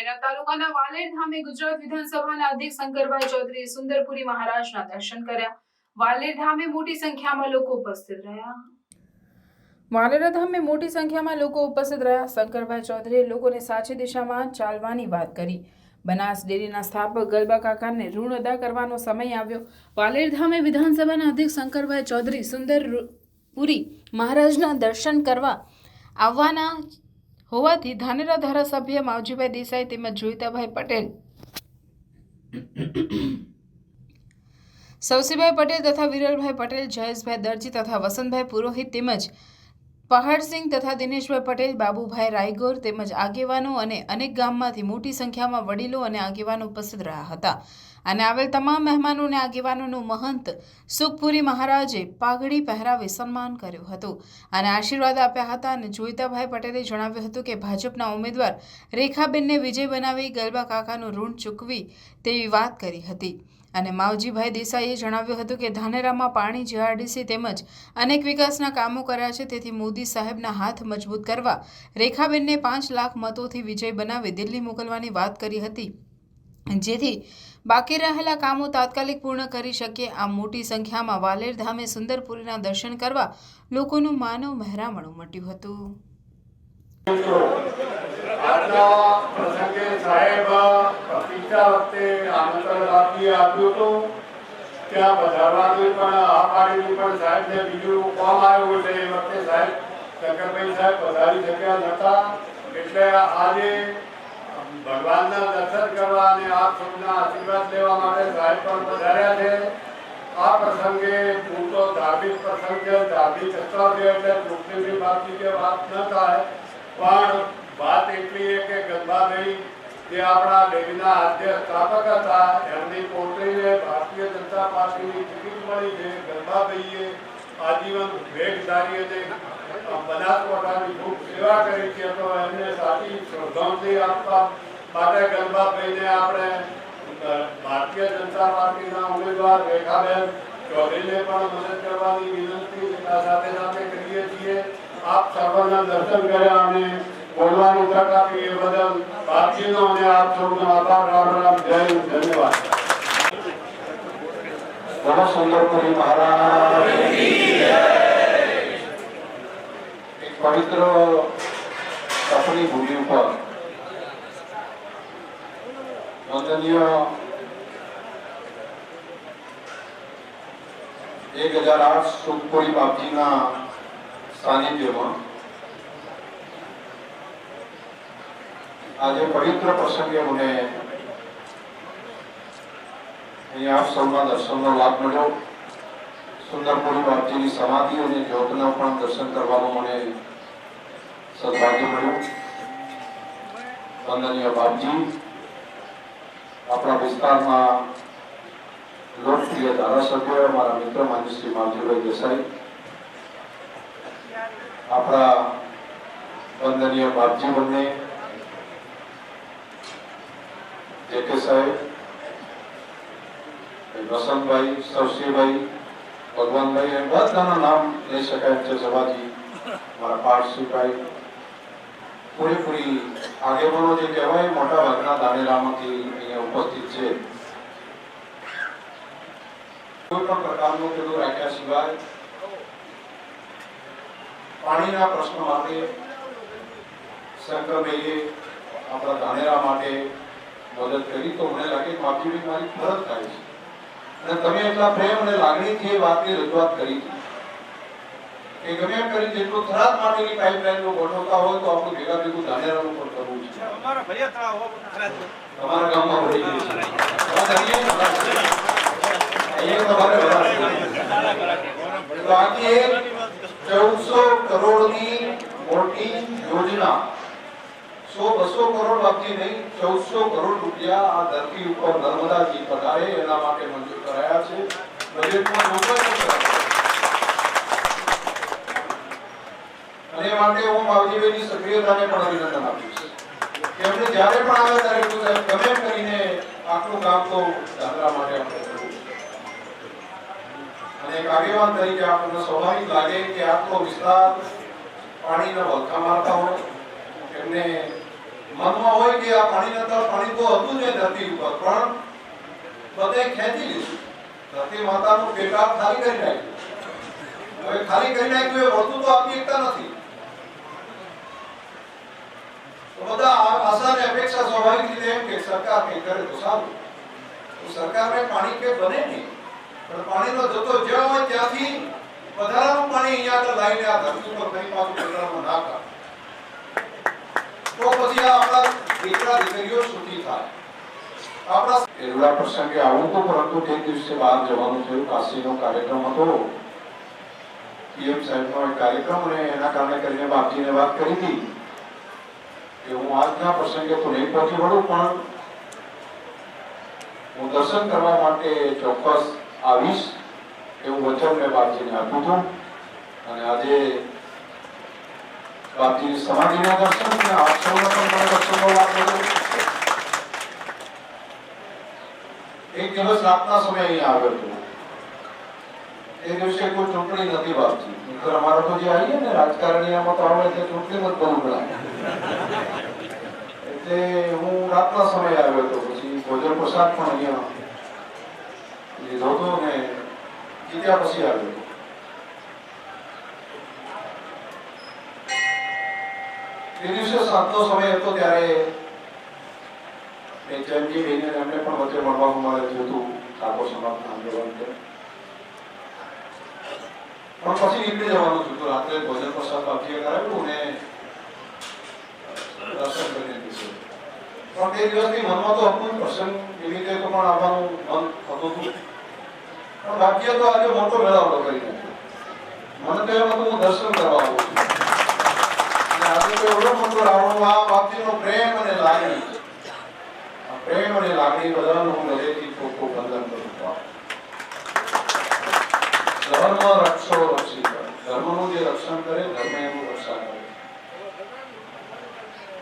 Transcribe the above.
ધાનેરા તાલુકાના વાલેર ધામે ગુજરાત વિધાનસભાના અધ્યક્ષ શંકરભાઈ ચૌધરીએ સુંદરપુરી મહારાજના દર્શન કર્યા. વાલેર ધામે મોટી સંખ્યામાં લોકો ઉપસ્થિત રહ્યા. વાલેરા ધામે મોટી સંખ્યામાં લોકો ઉપસ્થિત રહ્યા. શંકરભાઈ ચૌધરીએ લોકોને સાચી દિશામાં ચાલવાની વાત કરી. બનાસ ડેરીના સ્થાપક ગલબા કાકાને ઋણ અદા કરવાનો સમય આવ્યો. વાલેર ધામે વિધાનસભાના અધ્યક્ષ શંકરભાઈ ચૌધરી સુંદરપુરી મહારાજના દર્શન કરવા આવવાના હોવાથી ધાનેરા ધારાસભ્ય માવજીભાઈ દેસાઈ તેમજ જોઈતાભાઈ પટેલ સવસીભાઈ પટેલ તથા વિરલભાઈ પટેલ, જયેશભાઈ દરજી તથા વસંતભાઈ પુરોહિત તેમજ પહાડસિંહ તથા દિનેશભાઈ પટેલ, બાબુભાઈ રાયગોર તેમજ આગેવાનો અને અનેક ગામમાંથી મોટી સંખ્યામાં વડીલો અને આગેવાનો ઉપસ્થિત રહ્યા હતા. અને આવેલ તમામ મહેમાનોને આગેવાનોનું મહંત સુખપુરી મહારાજે પાઘડી પહેરાવી સન્માન કર્યું હતું. અને આશીર્વાદ આપ્યા હતા અને જોઈતાભાઈ પટેલે જણાવ્યું હતું કે ભાજપના ઉમેદવાર રેખાબેનને વિજય બનાવી ગરબા કાકાનું ઋણ ચૂકવી તેવી વાત કરી હતી. અને માવજીભાઈ દેસાઈએ જણાવ્યું હતું કે ધાનેરામાં પાણી જીઆરડીસી તેમજ અનેક વિકાસના કામો કર્યા છે, તેથી મોદી સાહેબના હાથ મજબૂત કરવા રેખાબેનને પાંચ લાખ મતોથી વિજય બનાવી દિલ્હી મોકલવાની વાત કરી હતી. જેથી બાકી રહેલા કામો તાત્કાલિક પૂર્ણ કરી શકીએ. આ મોટી સંખ્યામાં વાલેર ધામે સુંદરપુરીના દર્શન કરવા લોકોનું માનવ મહેરામણ ઉમટ્યું હતું. સાહેબ શંકરભાઈ શક્યા નહોતા. એટલે આજે ભગવાનના દર્શન કરવા અને આપ સૌના આશીર્વાદ લેવા માટે સાહેબ પણ પધાર્યા છે. આ પ્રસંગે પૂરતો ધાર્મિક પ્રસંગ છે ધાર્મિક છે એટલે મુસ્લિમની બાપજી કે વાત ન થાય, પણ વાત એટલી છે કે ગંગાભાઈ, જે આપણા ડેરીના આદ્ય સ્થાપક હતા, એમની પોતરીને ભારતીય જનતા પાર્ટીની ટિકિટ મળી છે. ગંગાભાઈએ આજીવન ભેગધારી અને બનાસકાંઠાની ખૂબ સેવા કરી છે. તો એમને સાચી શ્રદ્ધાંજલિ આપવા માટે ગંગાભાઈને આપણે ભારતીય જનતા પાર્ટીના ઉમેદવાર રેખાબેન ચૌધરીને પણ મદદ કરવાની વિનંતી સાથે સાથે કરીએ છીએ. આપ સર્વના દર્શન કર્યા અને બોલવાની તક આપી એ બદલ ભારતીયનો અને આપ સૌનો આભાર. રામ રામ, જય ધન્યવાદ. સુંદરપુરી મહારાજ. પવિત્ર ભૂમિ ઉપર વંદનીય એક હજાર આઠ સુખપુરી બાપજીના સાનિધ્યમાં આજે પવિત્ર પ્રસંગે મને અહીંયા આપ સૌના દર્શનનો લાભ મળ્યો. સુંદરપુરી બાપજીની સમાધિ અને જ્યોતના પણ દર્શન કરવાનું મને સદભાગ્ય મળ્યું. વંદનીય બાપજી આપણા વિસ્તારમાં લોકપ્રિય ધારાસભ્ય મારા મિત્ર માન્ય માવજીભાઈ દેસાઈ, આપણા વંદનીય બાપજી બંને જે કે સાહેબ વસંતભાઈ સરસીભાઈ ભગવાનભાઈ, એમ બધાના નામ લઈ શકાય છે સભાજી મારા પારસીભાઈ પૂરેપૂરી આગેવાનો જે કહેવાય, મોટા ભાગના દાનેરામાંથી અહીંયા ઉપસ્થિત છે. કોઈ પણ પ્રકારનું પેલું રાખ્યા સિવાય પાણીના પ્રશ્ન માટે શંકરભાઈએ આપણા ધાનેરા માટે મદદ કરી. તો મને લાગે માફી મારી ફરજ થાય છે. અને તમે એટલા પ્રેમ અને લાગણીથી એ વાતની રજૂઆત કરી. હતી કે ગમે એમ કરીને જેટલું થરાદ માટેની પાઇપલાઇનનો ગોઠવતા હોય તો આપણું ભેગા ભેગું ધાનેરાનું પણ કરવું છે. અમારા ભૈયા તળાવ હો, તમારા ગામમાં ગઈ છે. તમારે તમારે ચૌદસો કરોડની મોટી યોજના. સો બસો કરોડ બાકી નહીં ચૌદસો કરોડ રૂપિયા આ ધરતી ઉપર નર્મદાજી પધારે એના માટે મંજૂર કરાયા છે. બજેટમાં જોગવાઈ પણ કરાઈ છે. અને માટે હું માવજીભાઈની સક્રિયતાને પણ અભિનંદન આપીશ કે એમને જ્યારે પણ આવે ત્યારે કીધું ગમે કરીને આટલું કામ તો દાદરા માટે આપણે કરવું અને એક આગેવાન તરીકે આપણને સ્વાભાવિક લાગે કે આટલો વિસ્તાર પાણીના વલખા મારતા હોય, એમને મનમાં હોય કે આ પાણીના નતા પાણી તો હતું જ ધરતી ઉપર, પણ બધે ખેંચી લીધું. ધરતી માતાનું પેટા ખાલી કરી નાખ્યું. હવે ખાલી કરી નાખ્યું એ વળતું તો આપી એકતા નથી. પાણી અહીંયા આગળ લાવીને તો પછી દીકરા દીકરીઓ થાય. આપણા એવડા પ્રસંગે આવું તો પરંતુ તે દિવસે બહાર જવાનું થયું. કાશીનો કાર્યક્રમ હતો. પીએમ સાહેબનો કાર્યક્રમ અને એના કારણે કરીને બાપજીને વાત કરી હતી. કે હું આજના પ્રસંગે તો નહીં પહોંચી વળું, પણ હું દર્શન કરવા માટે ચોક્કસ આવીશ એવું વચન મેં બાપજીને આપ્યું હતું. અને આજે બાપજીની સમાધિના દર્શન અને આપ સૌને પણ મને દર્શનનો લાભ મળ્યો એક દિવસ રાતના સમયે અહીંયા આવ્યો હતો. એ દિવસે કોઈ ચૂંટણી નથી બાપજી નહીંતર અમારા તો જે આવીએ ને રાજકારણીયામાં તો આવે છે ચૂંટણીમાં જ બહુ ગણાય એટલે હું રાતના સમયે આવ્યો હતો પછી ભોજન પ્રસાદ પણ અહીંયા લીધો હતો ને જીત્યા પછી આવ્યો હતો એ દિવસે સાંજનો સમય હતો ત્યારે એ જયંતી બેન એમને પણ વચ્ચે મળવાનું મારે થયું હતું ઠાકોર સમાજના આંદોલન છે પણ પછી નીકળી જવાનું હતું રાત્રે ભોજન પ્રસાદ બાપજીએ કરાવ્યું ને દર્શન કરી દીધું પણ તે દિવસથી મનમાં તો હતું પ્રસંગ નિમિત્તે તો પણ આવવાનું મન થતું હતું પણ ભાગ્ય તો આજે મોટો મેળાવડો કરી નાખ્યો મને તો એમ હતું હું દર્શન કરવા આવું અને આજે તો એવડો મોટો રાવણો આ બાપજીનો પ્રેમ અને લાગણી પ્રેમ અને લાગણી બધાનું હું હૃદયથી ખૂબ ખૂબ વંદન કરું છું धर्म रक्षो रक्षित धर्म नो जो रक्षण करे धर्म एवं रक्षा करे